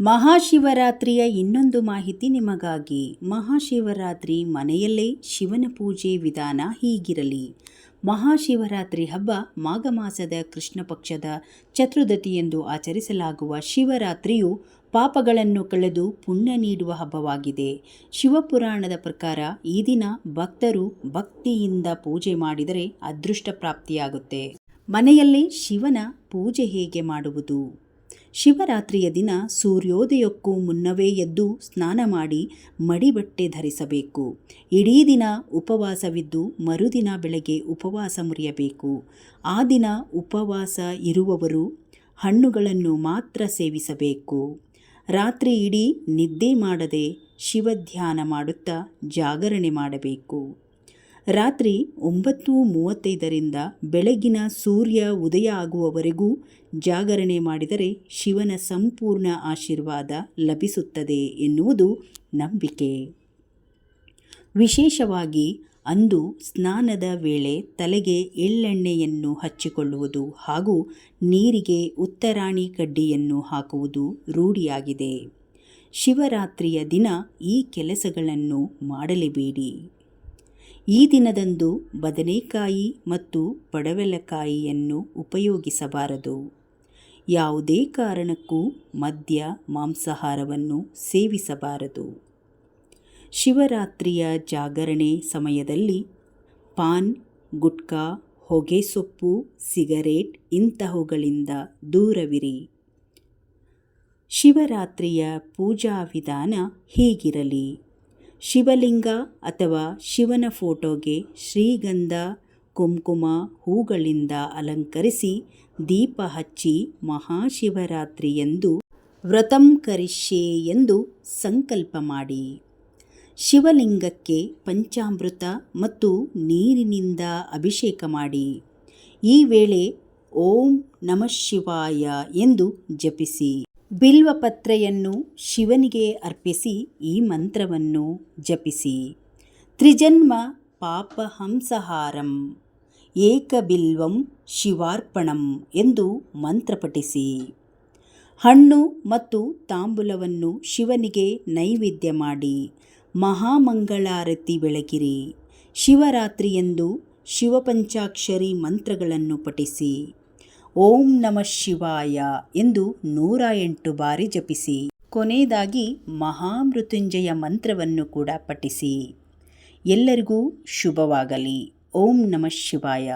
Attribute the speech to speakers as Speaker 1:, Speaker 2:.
Speaker 1: ಮಹಾಶಿವರಾತ್ರಿಯ ಇನ್ನೊಂದು ಮಾಹಿತಿ ನಿಮಗಾಗಿ. ಮಹಾಶಿವರಾತ್ರಿ ಮನೆಯಲ್ಲೇ ಶಿವನ ಪೂಜೆ ವಿಧಾನ ಹೀಗಿರಲಿ. ಮಹಾಶಿವರಾತ್ರಿ ಹಬ್ಬ ಮಾಘ ಮಾಸದ ಕೃಷ್ಣ ಪಕ್ಷದ ಚತುರ್ದತಿಯೆಂದು ಆಚರಿಸಲಾಗುವ ಶಿವರಾತ್ರಿಯು ಪಾಪಗಳನ್ನು ಕಳೆದು ಪುಣ್ಯ ನೀಡುವ ಹಬ್ಬವಾಗಿದೆ. ಶಿವಪುರಾಣದ ಪ್ರಕಾರ ಈ ದಿನ ಭಕ್ತರು ಭಕ್ತಿಯಿಂದ ಪೂಜೆ ಮಾಡಿದರೆ ಅದೃಷ್ಟ ಪ್ರಾಪ್ತಿಯಾಗುತ್ತೆ. ಮನೆಯಲ್ಲಿ ಶಿವನ ಪೂಜೆ ಹೇಗೆ ಮಾಡುವುದು? ಶಿವರಾತ್ರಿಯ ದಿನ ಸೂರ್ಯೋದಯಕ್ಕೂ ಮುನ್ನವೇ ಎದ್ದು ಸ್ನಾನ ಮಾಡಿ ಮಡಿಬಟ್ಟೆ ಧರಿಸಬೇಕು. ಇಡೀ ದಿನ ಉಪವಾಸವಿದ್ದು ಮರುದಿನ ಬೆಳಗ್ಗೆ ಉಪವಾಸ ಮುರಿಯಬೇಕು. ಆ ದಿನ ಉಪವಾಸ ಇರುವವರು ಹಣ್ಣುಗಳನ್ನು ಮಾತ್ರ ಸೇವಿಸಬೇಕು. ರಾತ್ರಿ ಇಡೀ ನಿದ್ದೆ ಮಾಡದೆ ಶಿವಧ್ಯಾನ ಮಾಡುತ್ತಾ ಜಾಗರಣೆ ಮಾಡಬೇಕು. ರಾತ್ರಿ ಒಂಬತ್ತು ಮೂವತ್ತೈದರಿಂದ ಬೆಳಗಿನ ಸೂರ್ಯ ಉದಯ ಆಗುವವರೆಗೂ ಜಾಗರಣೆ ಮಾಡಿದರೆ ಶಿವನ ಸಂಪೂರ್ಣ ಆಶೀರ್ವಾದ ಲಭಿಸುತ್ತದೆ ಎನ್ನುವುದು ನಂಬಿಕೆ. ವಿಶೇಷವಾಗಿ ಅಂದು ಸ್ನಾನದ ವೇಳೆ ತಲೆಗೆ ಎಳ್ಳೆಣ್ಣೆಯನ್ನು ಹಚ್ಚಿಕೊಳ್ಳುವುದು ಹಾಗೂ ನೀರಿಗೆ ಉತ್ತರಾಣಿ ಕಡ್ಡಿಯನ್ನು ಹಾಕುವುದು ರೂಢಿಯಾಗಿದೆ. ಶಿವರಾತ್ರಿಯ ದಿನ ಈ ಕೆಲಸಗಳನ್ನು ಮಾಡಲೇಬೇಡಿ. ಈ ದಿನದಂದು ಬದನೆಕಾಯಿ ಮತ್ತು ಪಡವಲಕಾಯಿಯನ್ನು ಉಪಯೋಗಿಸಬಾರದು. ಯಾವುದೇ ಕಾರಣಕ್ಕೂ ಮದ್ಯ, ಮಾಂಸಾಹಾರವನ್ನು ಸೇವಿಸಬಾರದು. ಶಿವರಾತ್ರಿಯ ಜಾಗರಣೆ ಸಮಯದಲ್ಲಿ ಪಾನ್, ಗುಟ್ಕಾ ಹೊಗೆಸೊಪ್ಪು ಸಿಗರೇಟ್ ಇಂತಹವುಗಳಿಂದ ದೂರವಿರಿ. ಶಿವರಾತ್ರಿಯ ಪೂಜಾ ವಿಧಾನ ಹೀಗಿರಲಿ. ಶಿವಲಿಂಗ ಅಥವಾ ಶಿವನ ಫೋಟೋಗೆ ಶ್ರೀಗಂಧ, ಕುಂಕುಮ, ಹೂಗಳಿಂದ ಅಲಂಕರಿಸಿ ದೀಪ ಹಚ್ಚಿ ಮಹಾಶಿವರಾತ್ರಿಯಂದು ವ್ರತಂ ಕರಿಷ್ಯೆ ಎಂದು ಸಂಕಲ್ಪ ಮಾಡಿ. ಶಿವಲಿಂಗಕ್ಕೆ ಪಂಚಾಮೃತ ಮತ್ತು ನೀರಿನಿಂದ ಅಭಿಷೇಕ ಮಾಡಿ. ಈ ವೇಳೆ ಓಂ ನಮಃ ಶಿವಾಯ ಎಂದು ಜಪಿಸಿ. ಬಿಲ್ವಪತ್ರೆಯನ್ನು ಶಿವನಿಗೆ ಅರ್ಪಿಸಿ ಈ ಮಂತ್ರವನ್ನು ಜಪಿಸಿ. ತ್ರಿಜನ್ಮ ಪಾಪಹಂಸಹಾರಂ ಏಕಬಿಲ್ವಂ ಶಿವಾರ್ಪಣಂ ಎಂದು ಮಂತ್ರ ಪಠಿಸಿ. ಹಣ್ಣು ಮತ್ತು ತಾಂಬೂಲವನ್ನು ಶಿವನಿಗೆ ನೈವೇದ್ಯ ಮಾಡಿ, ಮಹಾಮಂಗಳಾರತಿ ಬೆಳಗಿರಿ. ಶಿವರಾತ್ರಿಯಂದು ಶಿವಪಂಚಾಕ್ಷರಿ ಮಂತ್ರಗಳನ್ನು ಪಠಿಸಿ. ಓಂ ನಮಃ ಶಿವಾಯ ಎಂದು ನೂರ ಎಂಟು ಬಾರಿ ಜಪಿಸಿ. ಕೊನೆಯದಾಗಿ ಮಹಾಮೃತ್ಯುಂಜಯ ಮಂತ್ರವನ್ನು ಕೂಡ ಪಠಿಸಿ. ಎಲ್ಲರಿಗೂ ಶುಭವಾಗಲಿ. ಓಂ ನಮಃ ಶಿವಾಯ.